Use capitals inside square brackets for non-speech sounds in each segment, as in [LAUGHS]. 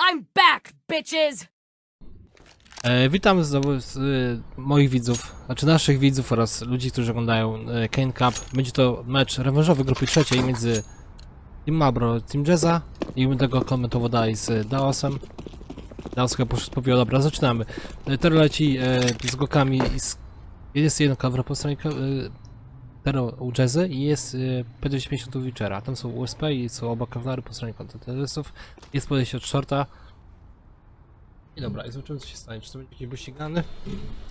I'm back, bitches! E, witam znowu z, e, moich widzów, znaczy naszych widzów oraz ludzi, którzy oglądają e, Kane Cup. Będzie to mecz rewanżowy grupy trzeciej między Team Marlboro, Team Jazza i będę go komentował dalej z Daosem. Daos chyba poszedł powie, dobra, zaczynamy. E, Tero leci e, z gokami i z, jest jedna kamera po stronie e, Tero u Jazzy i jest e, P250 u Witchera. Tam są USP i są oba kawlary po stronie kontenterystów. Jest podejście od shorta. I dobra, i zobaczymy co się stanie. Czy to będzie jakiś buścik?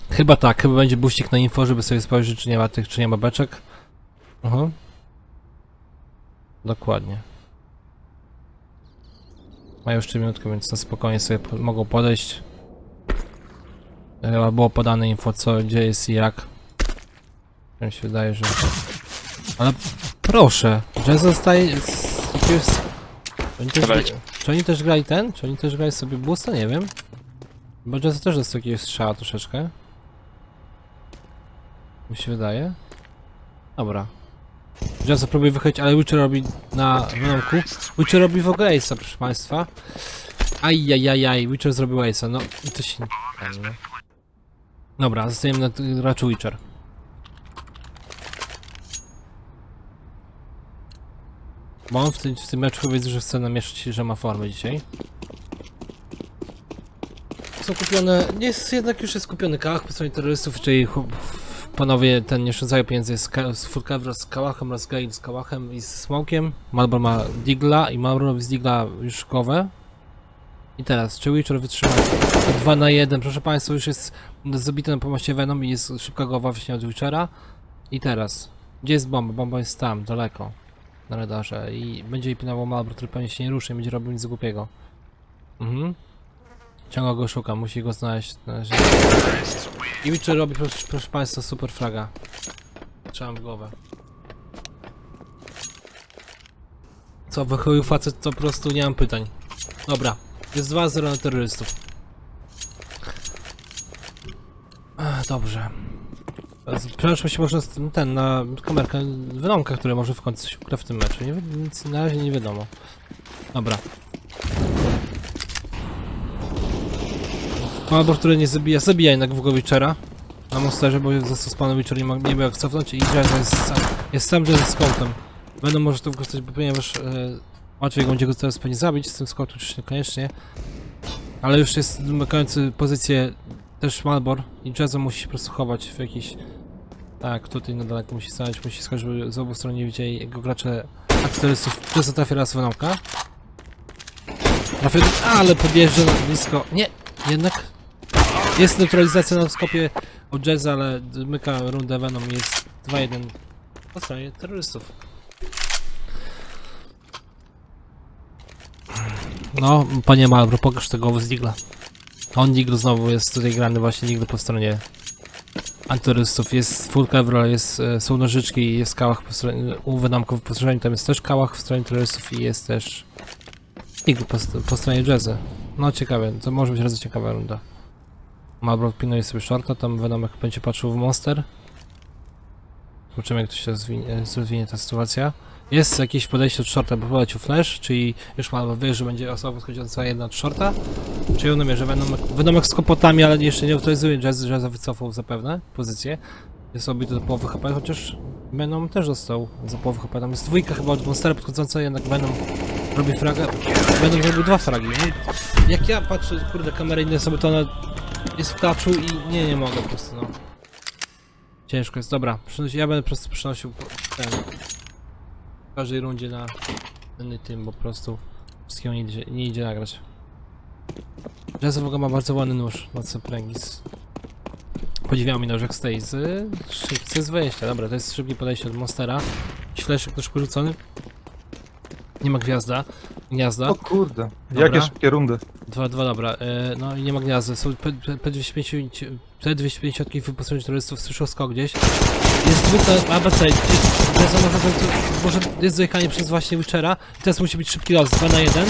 Chyba tak, chyba będzie buścik na info, żeby sobie spojrzeć, czy nie ma tych, czy nie ma beczek. Aha. Dokładnie. Mają jeszcze minutkę, więc na spokojnie sobie po mogą podejść. Chyba było podane info, co, gdzie jest i jak. Mi się wydaje, że... Ale proszę, że zostaje... z- jakiegoś- Czy oni też, czy oni też grali ten? Czy oni też grali sobie boosta? Nie wiem. Bo Jazz też jest jakiegoś strzała troszeczkę. Mi się wydaje. Dobra. Jazz próbuje wychodzić, ale Witcher robi na wynomku. Witcher robi w ogóle Ace'a, proszę państwa. Ajajajaj, Witcher zrobił Ace'a, no to się. Dobra, zostajemy na raczu Witcher. Bo on w tym, w tym meczu widzę, że chce namieszać że ma formę dzisiaj. Są kupione, jest jednak już jest kupiony kałach po stronie terrorystów, czyli panowie ten nie szydzają pieniędzy z, z Fulka wraz z kałachem oraz Gale z kałachem i z smokiem. Malbor ma Digla i Malbor z Digla już głowę. I teraz, czy Witcher wytrzyma 2 na 1, proszę państwa, już jest zabity na pomoście Venom i jest szybka głowa właśnie od Witchera. I teraz, gdzie jest bomba? Bomba jest tam, daleko, na radarze i będzie pilnował Malbor, który pewnie się nie ruszy i będzie robił nic głupiego. Mhm. Ciągle go szukam, musi go znaleźć. I Witcher robi, proszę, proszę państwa, super fraga. Trzymam w głowę. Co, wychylił facet, to po prostu nie mam pytań. Dobra, jest 2-0 na terrorystów. Dobrze. Przełączmy się może na ten- na kamerkę Venomka, który może w końcu się ukra w tym meczu. Nie, nic na razie nie wiadomo. Dobra. Malbor, który nie zabija, zabija jednak w Witchera. Na monsterze, bo został z panem Witcher nie, nie miał jak cofnąć i Jazz jest, sam- jest sam Jazz z. Będą może to wykorzystać, bo ponieważ e, łatwiej będzie go teraz pewnie zabić z tym skautu, czy niekoniecznie. Ale już jest zamykający pozycję też Malbor i Jazza musi się w jakiś... Tak, tutaj na daleko musi stanąć, musi skończyć, żeby z obu stron nie widzieli jego gracze aktorystów. Jazza trafia raz Venomka. Trafia, ale podjeżdża na blisko. Nie, jednak jest neutralizacja na skopie od Jazza, ale zmyka rundę Venom jest 2-1 po stronie terrorystów. No, panie Malbro, pokaż tego z Digla. On Digl znowu jest tutaj grany właśnie Digl po stronie antyrystów. Jest full cover, jest, e, są nożyczki, jest kałach po stronie, u Venomków po stronie, tam jest też kałach w stronie terrorystów i jest też Digl po, po stronie Jazzy. No ciekawe, to może być bardzo ciekawa runda. Malbro pilnuje sobie shorta, tam jak będzie patrzył w monster. Zobaczymy jak to się rozwinie, rozwinie ta sytuacja. Jest jakieś podejście od shorta, bo polecił flash, czyli już Malbro wie, że będzie osoba schodząca jedna od shorta. Czyli on namierza Venom, Venom z kopotami, ale jeszcze nie autoryzuje Jazz, Jazz wycofał zapewne pozycję. Jest obity do połowy HP, chociaż Venom też został za połowę HP. Tam jest dwójka chyba od Monstera podchodząca, jednak Venom robi fraga. Venom zrobił dwa fragi. I jak ja patrzę, kurde, kamerę innej osoby, to ona jest w klaczu i nie, nie mogę po prostu, no. Ciężko jest, dobra, ja będę po prostu przynosił ten, każdej rundzie na tym, po prostu wszystkiego nie idzie, nie idzie nagrać. Jazz w ogóle ma bardzo ładny nóż, Mace Prengis. Podziwiał mi nożek z tej, z, z, z wejścia, dobra, to jest szybkie podejście od Monstera. Śleszek też porzucony. Nie ma gwiazda, gniazda. O kurde, Dobra. jakie szybkie rundy. Dwa, dwa, dobra. E, no i nie ma gniazda. Są P- P- P250 P250 wyposażone terrorystów słyszał skok gdzieś. Jest na ABC. Jazza może, zrobić co- może jest zajechanie przez właśnie Witchera. Teraz musi być szybki los, 2 na 1.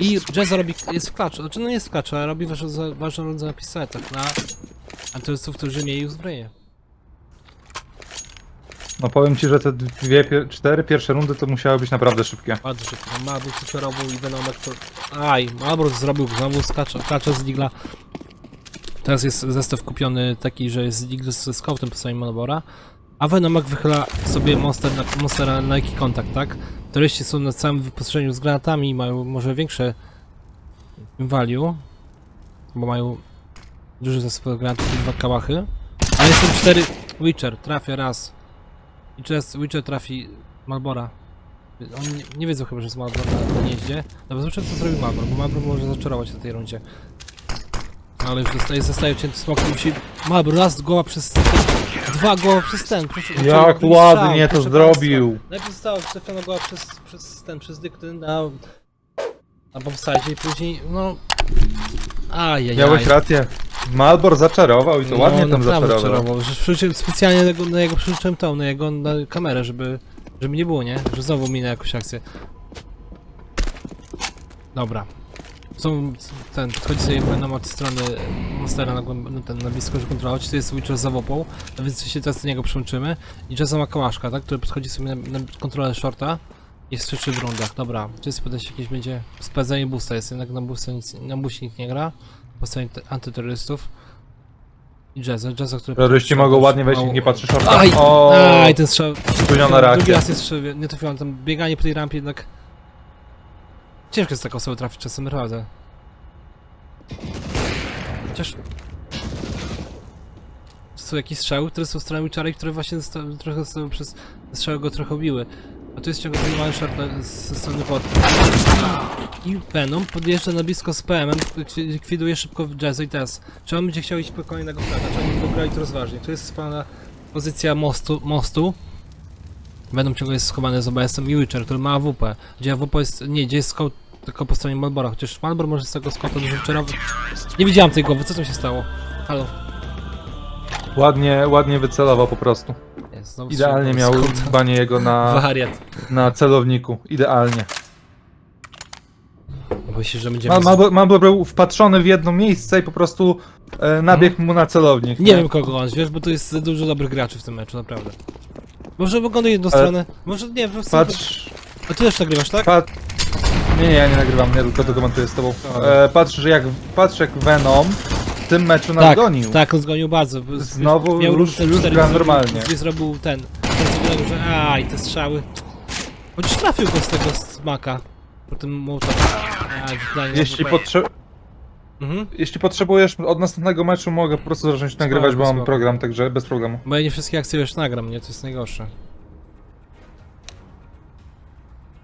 I Jazza robi, jest w klaczu. Znaczy no nie jest w klaczu, ale robi ważną, ważną rundę na pistoletach na antyterrorystów, którzy mieli uzbrojenie. No powiem ci, że te dwie, pier- cztery pierwsze rundy to musiały być naprawdę szybkie. Bardzo szybko. Malbruk tylko robił i Venomek to... Aj, Malbruk zrobił znowu skacza, z Digla. Teraz jest zestaw kupiony taki, że jest Digl ze scoutem po stronie Malbora. A Venomek wychyla sobie monster na, monstera na jaki kontakt, tak? Turyści są na całym wyposażeniu z granatami i mają może większe value, bo mają duży zestaw granatów i dwa kałachy. Ale są cztery... Witcher, trafia raz. I teraz Witcher trafi Malbora. Oni nie, nie wiedzą chyba, że jest Malbor na, na gnieździe. No bo zobaczymy co zrobi Malbor, bo Malbor może zaczarować na tej rundzie. No, Ale już dostaje, zostaje cięty smok i musi... Malbor raz głowa przez dwa głowa przez ten. Proszę, Jak proszę, ładnie to proszę zrobił! Państwa. Najpierw została trafiona głowa przez, przez ten, przez dykty na... Na bombsite i później, no... Ajajaj. Miałeś rację. Malbor zaczarował i to ładnie tam No, zaczarował. czarował. Że przecież specjalnie na, go, na jego przeżyczyłem tą, na jego na kamerę, żeby, żeby nie było, nie? Że znowu minę jakąś akcję. Dobra. Są ten, podchodzi sobie Venom od strony Monstera na, na, ten, na blisko, że kontrolować. To jest Witcher z zawopą, no więc się teraz do niego przyłączymy. I Jason ma kałaszka, tak? Który podchodzi sobie na, na kontrolę shorta. Jest trzy w rundach, dobra. Czy jest podejście jakieś będzie sprawdzenie boosta, jest jednak na boosta nic, na booście nikt nie gra. Po stronie te- antyterrorystów. I Jazza, Jazza, który... Terroryści mogą ładnie wejść, nikt nie patrzy shorta. Aj! O, Aj, ten strzał. spóźniona Drugi reakcja. raz jest nie trafiłem tam. Bieganie po tej rampie jednak... Ciężko jest taką osobę trafić czasem, naprawdę. Chociaż... Są jakieś strzały, które są strony Witchera i które właśnie trochę zostały przez strzały go trochę biły. A tu jest ciągle ten na- z- ze strony pod. I Venom podjeżdża na blisko z PM-em, likwi- likwiduje szybko Jazza i teraz. Czy on będzie chciał iść po kolejnego oni będą grali to rozważnie? Tu jest spana pozycja mostu, mostu. Ciągle jest schowany z OBS-em i Witcher, który ma AWP. Gdzie AWP jest, nie, gdzie jest scout tylko po stronie Malbora, chociaż Malbor może z tego scouta dużo Witcherowy. Nie widziałem tej głowy, co tam się stało? Halo? Ładnie, ładnie wycelował po prostu. Jest, znowu Idealnie miał banie jego na, Wariat. na celowniku. Idealnie. Boję się, że będziemy... Ma- Malbor Malbor był wpatrzony w jedno miejsce i po prostu e, nabiegł mu na celownik. Nie wiem kogo on, wiesz, bo tu jest za dużo dobrych graczy w tym meczu, naprawdę. Może oglądaj jedną Ale- stronę, może nie, po prostu... Patrz, A ty też nagrywasz, tak? patrz. Nie, nie, ja nie nagrywam, ja tylko dokumentuję z tobą. E, patrz, że jak, patrz jak Venom w tym meczu nas tak, gonił. tak, on zgonił bardzo. bo- Znowu miał już- ten już cztery, gra zrobił- normalnie. Gdzie zrobił ten, ten że aj, te strzały. Chociaż trafił go z tego smaka. Po tym mołotowym. Aj, wydaje Jeśli, potrze Mhm. jeśli potrzebujesz od następnego meczu, mogę po prostu zacząć nagrywać, bo mam spoko. program, także bez problemu. Bo ja nie wszystkie akcje już nagram, nie? To jest najgorsze.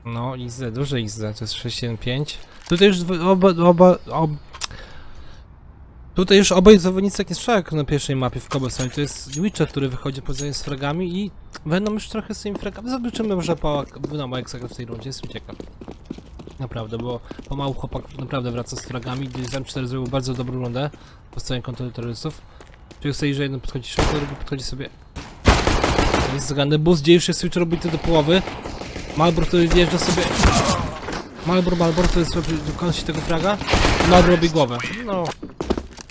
No, XD, duże XD, to jest 675. Tutaj już dwo- oba, oba, ob... Tutaj już obaj zawodnicy jak nie strzelają jak na pierwszej mapie w Cobblestone. To jest Witcher, który wychodzi poza z fragami i będą już trochę z tymi fragami. Zobaczymy może po Venoma jak zagra w tej rundzie, jestem ciekaw. Naprawdę, bo pomału chłopak naprawdę wraca z fragami. Design 4 zrobił bardzo dobrą rundę po stronie kontrterrorystów. Czyli sobie, że jeden podchodzi szybko, drugi podchodzi sobie. Jest zgrany bus, gdzie już jest switch robity do połowy. Malbor, który wjeżdża sobie. Malbor, Malbor, który zrobi kończy tego fraga. Malbor robi głowę. No.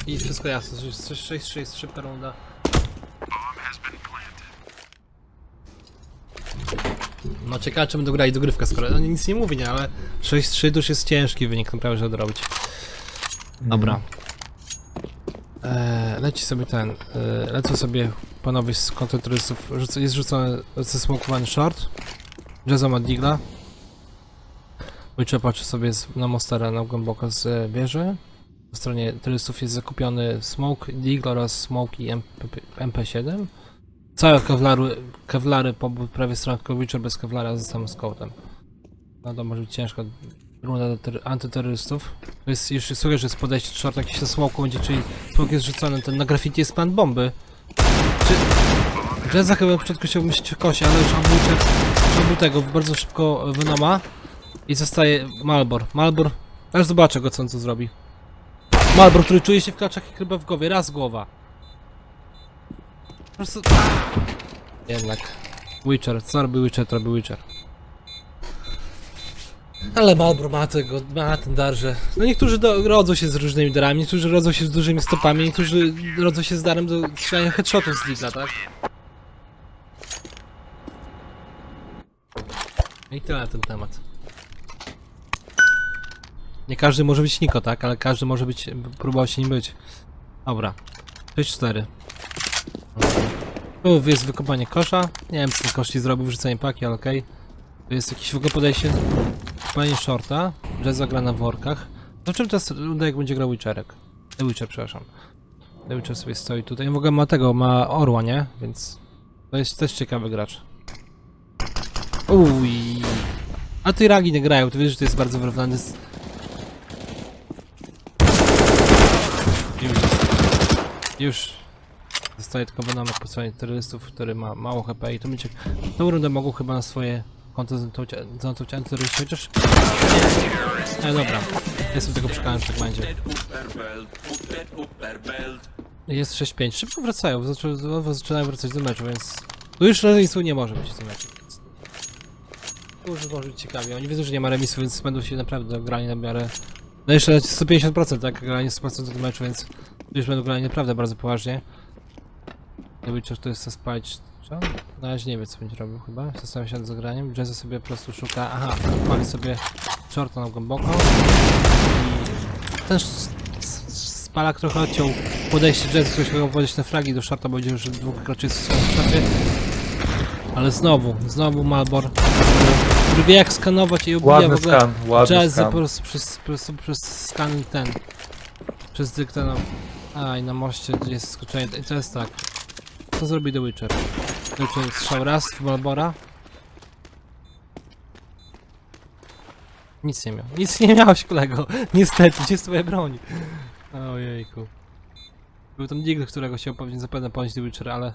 I wszystko jasne, że jest 6-3 jest szybka runda. No ciekawe czy będą grali dogrywkę skoro. No nic nie mówi, nie, ale 6-3 to już jest ciężki wynik naprawdę, żeby odrobić. Dobra. Eee, leci sobie ten. Eee, lecą sobie panowie z kontrterrorystów. Rzuca, jest rzucony zesmokowany short. Jazza ma digla. Witcher patrzy sobie z, na Mostera na głęboko z e, wieży. Po stronie terrorystów jest zakupiony smoke, digla oraz smoke i MP, MP7. Całe kevlary, kevlary po stronie, tylko Witcher bez kevlara z samym scoutem. No to może być ciężka runda do ter- antyterrorystów. To jest, już sugeruję, że jest podejście short jakiś na smoku będzie, czyli smoke jest rzucony, ten na graffiti jest plan bomby. Czy... Jazza chyba na początku chciał myśleć kosie, ale już Witcher zrobił tego bardzo szybko Venoma i zostaje Malbor. Malbor, aż zobaczę go co on tu zrobi. Malbor, który czuje się w klaczach jak chyba w głowie, raz głowa. Po prostu... Jednak. Witcher, co robi Witcher, to robi Witcher. Ale Malbro ma tego, ma ten dar, że... No niektórzy do, rodzą się z różnymi darami, niektórzy rodzą się z dużymi stopami, niektórzy rodzą się z darem do strzelania headshotów z Ligla, tak? I tyle na ten temat. Nie każdy może być Niko, tak? Ale każdy może być, próbował się nim być. Dobra. 6-4. Tu jest wykopanie kosza. Nie wiem, co ten zrobił, wrzucenie paki, ale okej. Tu jest jakieś w ogóle podejście. Kopanie shorta. Jazza gra na workach. Zobaczymy teraz rundę, jak będzie grał Witcherek. The Witcher, przepraszam. The Witcher sobie stoi tutaj. W ogóle ma tego, ma orła, nie? Więc to jest też ciekawy gracz. Uj. A i ragi nie grają, to wiesz, że to jest bardzo wyrównany z... Już. Już. Zostaje tylko Venomek po stronie terrorystów, który ma mało HP i to będzie... Tą rundę mogą chyba na swoje konto zanotowć antyterroryści, chociaż... Nie, dobra. Jestem tego przekonany, że tak będzie. Jest 6-5. Szybko wracają, zaczynają wracać do meczu, więc... Tu już remisu nie może być w tym meczu. już może być ciekawie. Oni wiedzą, że nie ma remisu, więc będą się naprawdę grali na miarę... No jeszcze 150%, tak? Granie 100% do meczu, więc... Już będą grali naprawdę bardzo poważnie. Nie wiem, czy to jest spalić... Co? Na razie nie wie, co będzie robił chyba. Zastanawiam się nad zagraniem. Jazzy sobie po prostu szuka... Aha, pali sobie shorta na głęboko. I... Ten spalak trochę odciął podejście Jazzy, coś chciał podejść na fragi do shorta, bo już dwóch graczy w swoim szorcie. Ale znowu, znowu Malbor, który wie jak skanować i obija w ogóle skan, ładny Jazzy po skan. prostu przez, po prostu przez skan ten. Przez dyktę no. A i na moście jest skoczenie. I to jest tak. Co zrobi The Witcher? Witcher strzał raz w Malbora. Nic nie miał. Nic nie miałeś kolego. [LAUGHS] Niestety, gdzie jest twoja broń? Ojejku. Był tam Digl, którego się pewnie zapewne ponieść The Witcher, ale...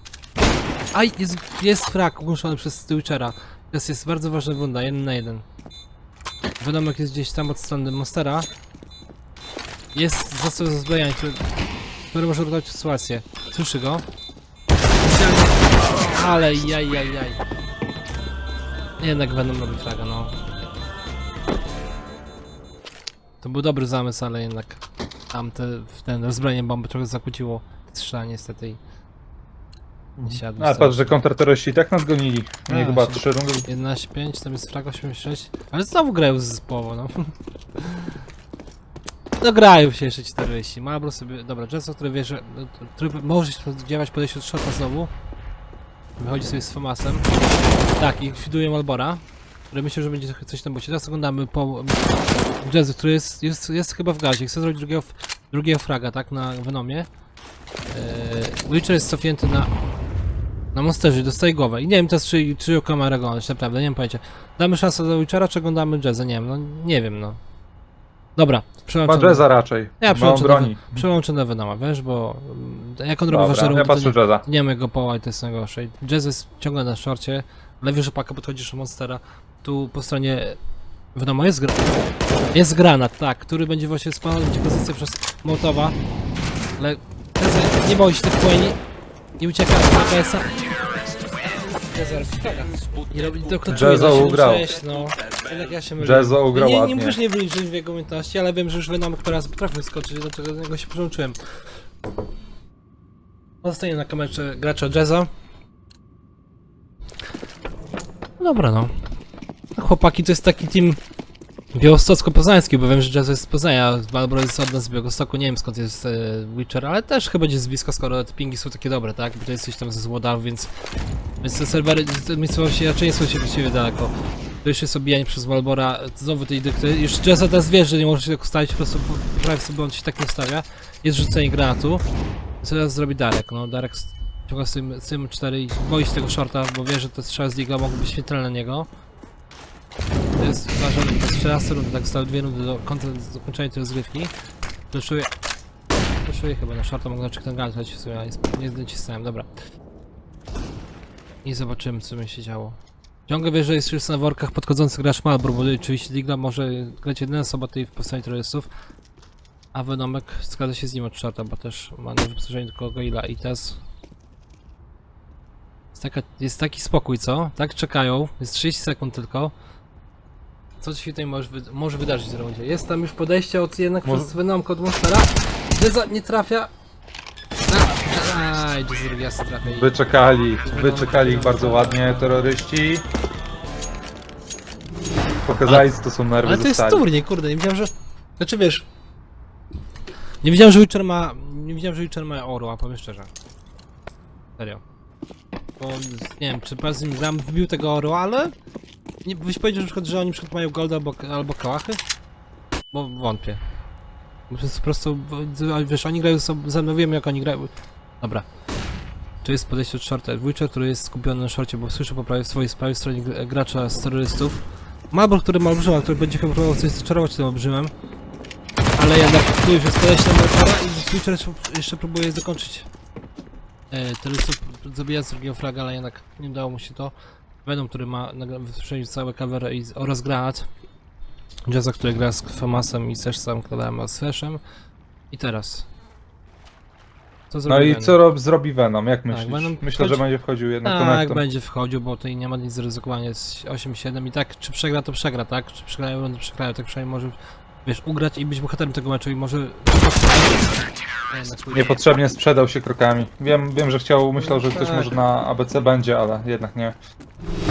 Aj, jest, jest frak ogłuszony przez The Witchera. Teraz jest bardzo ważna wunda, jeden na jeden. Wiadomek jest gdzieś tam od strony Monstera. Jest zasób zbrojenia, który, który może uratować sytuację. Słyszy go. Ale jaj, jaj, jaj. Jednak Venom robi fraga, no. To był dobry zamysł, ale jednak tam te, w ten rozbrojenie bomby trochę zakłóciło strzela niestety i nie siadł. A patrz, że kontrterroryści i tak nas gonili. Nie A, chyba się- trzy rundy. 11-5, tam jest frag 86, ale znowu grają zespołowo, no. [LAUGHS] No grają się jeszcze 40. Malbro sobie, dobra, Jessa, który wie, że, no, który może się spodziewać podejście od shota znowu. Wychodzi sobie z Fomasem. Tak, i kwiduje Malbora, który myślę, że będzie coś tam bucie. Teraz oglądamy po Jazzy, który jest, jest, jest chyba w gazie. Chce zrobić drugiego, drugiego fraga, tak, na Venomie. Eee, Witcher jest cofnięty na na monsterze, dostaje głowę. I nie wiem teraz, czy, czy o kamerę oglądać, naprawdę, nie mam pojęcia. Damy szansę do Witchera, czy oglądamy Jazza? Nie wiem, no nie wiem, no. Dobra, przełączę. Jazza raczej. Ja Bo przełączę do, broni. przełączę do Venoma, wiesz, bo mm, jak on robi Dobra, ja rundy, to patrzę nie, Jazza. nie ma jego poła i to jest najgorsze. I Jazz jest ciągle na szorcie, ale wiesz, że paka podchodzisz do Monstera. Tu po stronie Venoma jest gra... Jest granat, tak, który będzie właśnie spalony ci pozycję przez Mołotowa. Ale Jazz nie boi się tych płyni. Nie ucieka z TPS-a. I robi dokładnie Jazza ugrał. no. Jednak ja się. Jazza ugrał nie, nie ładnie. nie wyliczyć w jego umiejętności, ale wiem, że już Venom teraz potrafił skoczyć, dlatego do niego się przyłączyłem. Zostaję na kamerze gracza Jazza. Dobra no. Chłopaki to jest taki team białostocko-poznański, bo wiem, że Jazz jest z Poznania, Balbro jest od nas z Białegostoku, nie wiem skąd jest e, Witcher, ale też chyba gdzieś z blisko, skoro te pingi są takie dobre, tak? Bo to jesteś tam ze Złodaw, więc... Więc te serwery, te miejscowości raczej nie są się właściwie daleko. To już jest obijanie przez Malbora, znowu tej dykty. Już Jazza teraz wie, że nie może się tak ustawić, po prostu poprawi sobie, on się tak nie ustawia. Jest rzucenie granatu. Co teraz zrobi Darek? No Darek ciąga z tym, z tym 4 i boi się tego shorta, bo wie, że te strzały z Digla mogą być śmiertelne na niego. To jest uważany po 14 rundy, tak zostały dwie rundy do końca, do zakończenia tej rozgrywki. Fleszuję... Fleszuję chyba na shorta, mogę znaczy ten granat, choć w sumie nie, nie dobra. I zobaczymy, co będzie się działo. Ciągle wie, że jest już na workach podchodzący gracz Malbro, bo oczywiście Digla może grać jedyna osoba tutaj w postaci terrorystów. A Venomek zgadza się z nim od shorta, bo też ma na wyposażeniu tylko Goila i teraz... Jest, taka, jest taki spokój, co? Tak czekają, jest 30 sekund tylko. Co się tutaj może, wy może wydarzyć w rundzie? Jest tam już podejście od jednak Może- przez Venomka od Monstera. Jezza nie trafia. Aj, drugi raz nie trafia. i- Wyczekali, wyczekali ich bardzo ładnie terroryści. pokazali, co to są nerwy Ale to jest zostali. turniej, kurde, nie wiedziałem, że... Znaczy wiesz... Nie wiedziałem, że Witcher ma... Nie wiedziałem, że Witcher ma orła, powiem szczerze. Serio. Bo nie wiem, czy pas nim gram wbił tego orła, ale... Nie, byś powiedział, przykład, że oni przykład mają golda albo, albo kałachy? Bo wątpię. Bo to po prostu... Wiesz, oni grają wiem, jak oni grają... Dobra. Tu jest podejście od shorta. Witcher, który jest skupiony na shorcie, bo słyszę po prawej, swojej stronie gr- gracza z terrorystów. Malbor, który ma olbrzyma, który będzie chyba próbował coś zaczarować tym olbrzymem. Ale jednak tu już jest koleś na Melkara i Switcher jeszcze próbuje zakończyć. E, Teresa zabija z drugiego fraga, ale jednak nie udało mu się to. Venom, który ma wystrzelił całe cover i, oraz granat. Jazza, który gra z Famasem i też sam kradałem z Feszem. I teraz. Co no zrobi No i Venom? co rob, zrobi Venom, jak tak, myślisz? Venom Myślę, że będzie wchodził jednak Tak, konektor. będzie wchodził, bo tutaj nie ma nic zaryzykowania, jest 8-7 i tak, czy przegra, to przegra, tak? Czy przegrają, będą przegrają, tak przynajmniej może wiesz, ugrać i być bohaterem tego meczu i może... Niepotrzebnie sprzedał się krokami. Wiem, wiem, że chciał, myślał, że ktoś Tak. może na ABC będzie, ale jednak nie.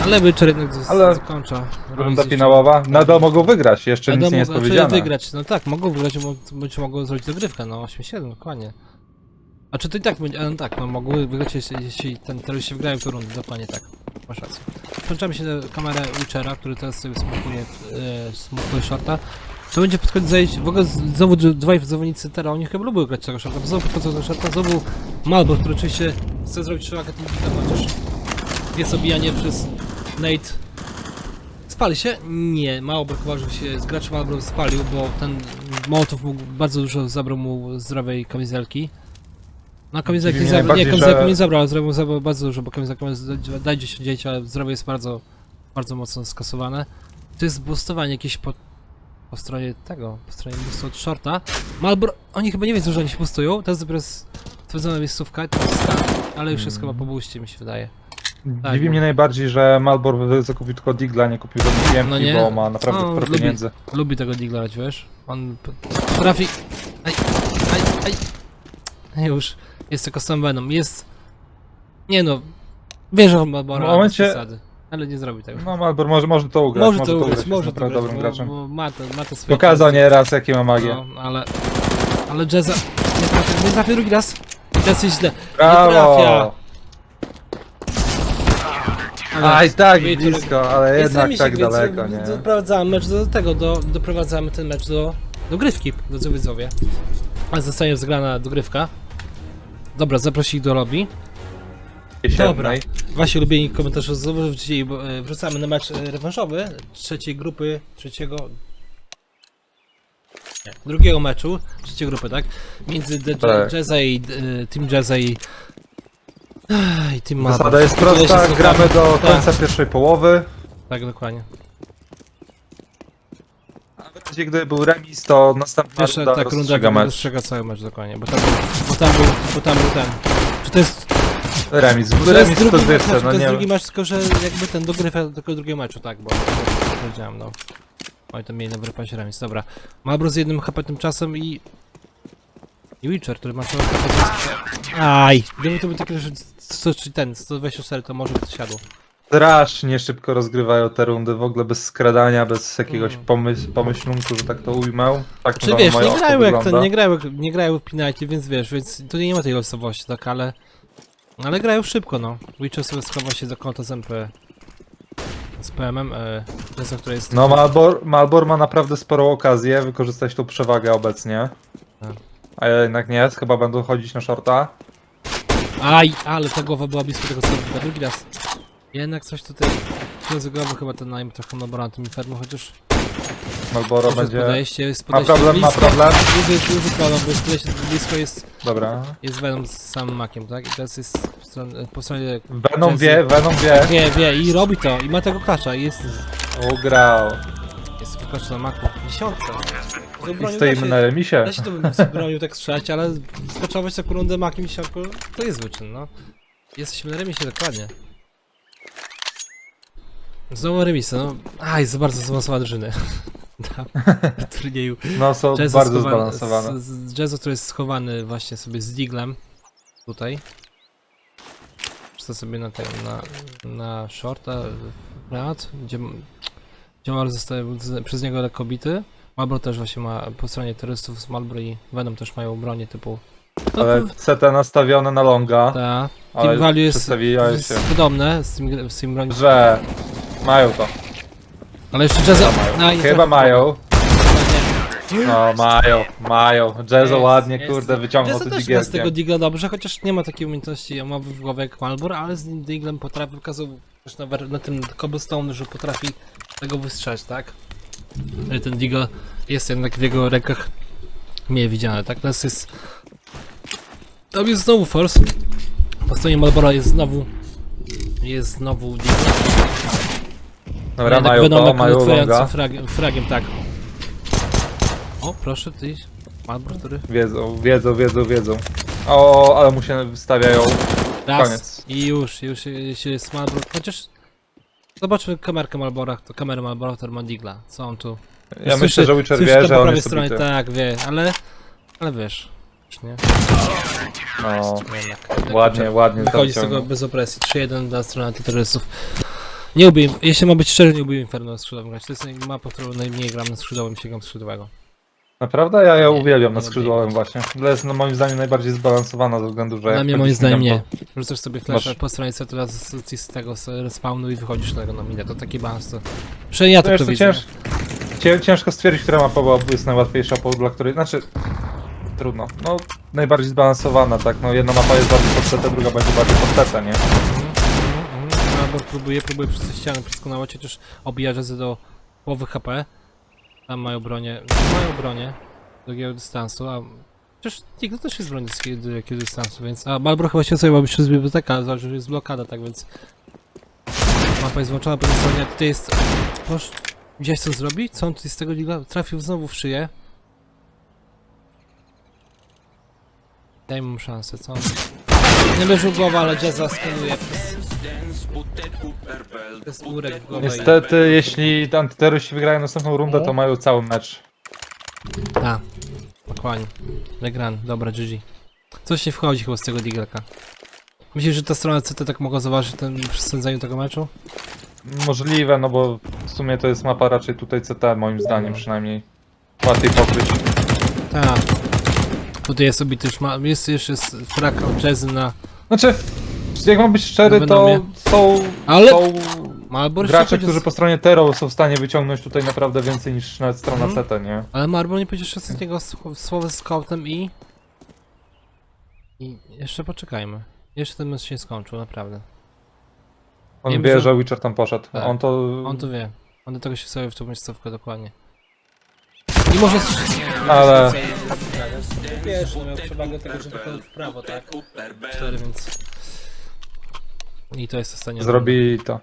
Ale Witcher jednak z- Ale- zakończa. Runda finałowa. Nadal mogą wygrać, jeszcze nic nie jest znaczy powiedziane. wygrać, no tak, mogą wygrać, bo bądź mogą zrobić dogrywkę, no 8-7, dokładnie. A czy to i tak będzie, no tak, no mogły wygrać, jeśli, jeśli ten terroryści wygrają tę rundę, dokładnie tak, masz rację. Włączamy się na kamerę Witchera, który teraz sobie smokuje, e, smokuje shorta. To będzie podchodzić zajść, w ogóle znowu dwaj zawodnicy Tera, oni chyba lubią grać tego bo znowu podchodzą do shorta, znowu Malbor, który oczywiście chce zrobić przewagę tym chociaż jest obijanie przez Nate Spali się? Nie, mało brakowało, żeby się z graczem Malbro spalił, bo ten Mołotow mógł, bardzo dużo zabrał mu zdrowej kamizelki. No kamizelki Dziwi zabrał, nie, kamizelki że- nie zabrał, ale mu zabrał bardzo dużo, bo kamizelka daje 10 dzieci, ale zdrowie jest bardzo, bardzo mocno skasowane. To jest boostowanie jakieś po, po stronie tego, po stronie boostu od shorta. Malbro, oni chyba nie wiedzą, że oni się boostują, teraz dopiero stwierdzona miejscówka, to jest ale już jest chyba po booście, mi się wydaje. Tak, Dziwi mnie najbardziej, że Malbor zakupił tylko Digla, nie kupił żadnych piemki, No nie. bo ma naprawdę No, sporo lubi. pieniędzy. Lubi tego diglać, wiesz? On trafi... Aj, aj, aj. Już. Jest tylko sam Venom. Jest... Nie no. Wierzę w Malbora, W momencie-. Ale nie zrobi tego. No Malbor może, może to ugrać. może to ugrać, jest może to ugrać, dobrym bo, graczem. bo ma, to, ma to swoje... Pokazał nieraz, jakie ma magię. No, ale... Ale Jazza... Nie trafi, nie trafi drugi raz. Jazz jest źle. Brawo! trafia. Ale... Aj, tak Wiecie, blisko, ale Jest jednak remisik, tak więc daleko, nie? Doprowadzamy mecz do tego, do, doprowadzamy ten mecz do dogrywki, drodzy widzowie. A zostanie rozegrana dogrywka. Dobra, zaprosili do lobby. Dobra. Jesiennej. Wasi ulubieni komentarze znowu dzisiaj e, wrzucamy na mecz e, rewanżowy trzeciej grupy, trzeciego... Nie, drugiego meczu, trzeciej grupy, tak? Między The Tak. Jazza i e, Team Jazza i... Ech, i Team Marble. Zasada jest prosta, gramy do Tak. końca pierwszej połowy. Tak, dokładnie. A w razie gdyby był remis, to następna Pierwsza runda tak runda rozstrzyga mecz. rozstrzyga cały mecz dokładnie, bo tam, był- bo tam był, bo tam był ten. Czy to jest, Remis. to Remis to drugi mecz, zwycięstwo, znaczy, no to jest nie drugi mecz, tylko że jakby ten dogrywka do tego drugiego meczu, tak, bo powiedziałem, no. Oj, to mieli na wypaść remis, dobra. Malbro z jednym HP tymczasem i... I Witcher, który ma 4 HP to Aj! Gdyby to był taki, że co, czy ten, 124 to może by to siadło. Strasznie szybko rozgrywają te rundy, w ogóle bez skradania, bez jakiegoś Mm. pomyśl, pomyślunku, że tak to ujmę. Tak Czy to wiesz, moje nie oko grają jak ten, wygląda. nie grają, nie grają w Pinati, więc wiesz, więc tu nie ma tej losowości, tak, ale... Ale grają szybko, no. Witcher sobie schowa się do konta z MP. Z PM-em, e, to jest, który jest... No Malbor, Malbor ma naprawdę sporą okazję wykorzystać tą przewagę obecnie. Tak. A jednak nie, chyba będą chodzić na shorta. Aj, ale ta głowa była blisko tego celownika, drugi raz. Jednak coś tutaj... Śledzę głowy chyba ten najm trochę laborantem Inferno, chociaż... Malboro Może będzie... podejście, jest Ma podejście problem, ma blisko. problem. Duży, duży problem, bo jest podejście blisko jest, Dobra. jest Venom z samym makiem, tak? I teraz jest po stronie, po stronie Venom wie, Venom wie. Wie, wie i robi to i ma tego klacza i jest, Ugrał. jest klacz na maku. Miesiące. Z I stoimy się- na remisie. Da się to bym z bronią tak strzelać, ale skaczować taką rundę makiem i siarką to jest wyczyn, no. Jesteśmy na remisie dokładnie. Znowu remis, no. Aj, za bardzo zaawansowane drużyny. [LAUGHS] Na turnieju. No są Jazzo bardzo schowany- zbalansowane. z- który jest schowany właśnie sobie z Diglem. Tutaj. Czysto sobie na tego, na, na shorta, granat, gdzie, Ciemar zostaje z- przez niego lekko bity. Malbro też właśnie ma po stronie turystów z Malbro i Venom też mają bronię typu... No, Ale CT nastawione na longa, ta. ale Team value jest, jest podobne z tym, z tym bronią. że mają to. Ale jeszcze Jazza... Chyba No, i Chyba mają. No mają, mają. Jazzo Jest, ładnie, jest. kurde, wyciągnął Jazza to też gra z tego. Digla dobrze, chociaż nie ma takiej umiejętności omowy w głowę jak Malbor, ale z nim Diglem potrafi, wykazał też na, wer- na tym cobblestone, że potrafi tego wystrzeć, tak? Ale ten Digl jest jednak w jego rękach mniej widziany, tak? Teraz jest... Tam jest znowu Force. Po stronie Malbora jest znowu... Jest znowu Digl. Dobra, Jednak mają Venom to, mają longa. fragiem, fragiem, tak. O, proszę, ty Malbor, który... Wiedzą, wiedzą, wiedzą, wiedzą. O, ale mu się wystawiają. Raz. Koniec. I już, już jeśli jest Malboro. Chociaż zobaczmy kamerkę Malbora, to kamerę Malbora, który ma Digla. Co on tu? Ja Słyszy- myślę, że Witcher słyszy wie, to że po on prawej jest stronie, obity. tak, wie, ale. Ale wiesz. Nie? No, ładnie, ładnie to Wychodzi z tego bez opresji. 3-1 dla strony antyterrorystów. Nie lubię, jeśli ma być szczery, nie lubię Inferno skrzydłowym grać. To jest mapa, którą najmniej gram na skrzydłowym, sięgam skrzydłowego. Naprawdę? Ja Nie, uwielbiam na nie skrzydłowym właśnie. To jest no, moim zdaniem najbardziej zbalansowana ze względu, że... Dla jak mnie moim zdaniem nie. Rzucasz sobie flash Masz- po stronie setura z, z, z tego z respawnu i wychodzisz do tego na minę. To taki balans to... Przynajmniej ja To, wiesz, to to widzę. cięż, cię, ciężko stwierdzić, która mapa była, jest najłatwiejsza, po, dla której... Znaczy... Trudno. No, najbardziej zbalansowana, tak. No, jedna mapa jest bardziej pod CT, druga będzie bardziej pod nie? Albo próbuje, próbuje przez te ściany przeskonawać, chociaż obija rzezy do połowy HP. Tam mają bronię, mają bronię do jakiego dystansu, a przecież Tigro też jest broni jakiego- do jakiegoś dystansu, więc... A Malbro chyba się sobie ma być z biblioteka, ale zauważył, że jest blokada, tak więc... Mapa jest włączona po stronie, tutaj jest... Proszę, widziałeś co zrobi? Co on tutaj z tego digla? Trafił znowu w szyję. Daj mu szansę, co on... Nie leży głowa, ale Jazza skanuje przez... Przez murek w głowę i... Niestety, jeśli antyterroryści wygrają następną rundę, to mają cały mecz. Tak, dokładnie. Legran, dobra, GG. Coś nie wchodzi chyba z tego digelka. Myślisz, że ta strona CT tak mogła zauważyć ten przy sędzeniu tego meczu? Możliwe, no bo w sumie to jest mapa raczej tutaj CT, moim zdaniem przynajmniej. Łatwiej pokryć. Tak. Tutaj jest obity już ma... Jest jeszcze s- frak od Jazzy na... Znaczy, jak mam być szczery, Na to są, Ale- są jeszcze gracze, chodzi którzy po stronie Tero są w stanie wyciągnąć tutaj naprawdę więcej niż nawet strona Mhm. CT, nie? Ale Marble nie powiedział jeszcze ostatniego sł- słowa z scoutem i... I jeszcze poczekajmy. Jeszcze ten mecz się nie skończył, naprawdę. On Wiem, wie, że- że Witcher tam poszedł. Tak. On to... On to wie. On do tego się wstawił w tą miejscówkę dokładnie. I może... Ale- Wiesz, no miał przewagę tego, że w prawo, tak? Cztery, więc... I to jest ostatnia Zrobili to.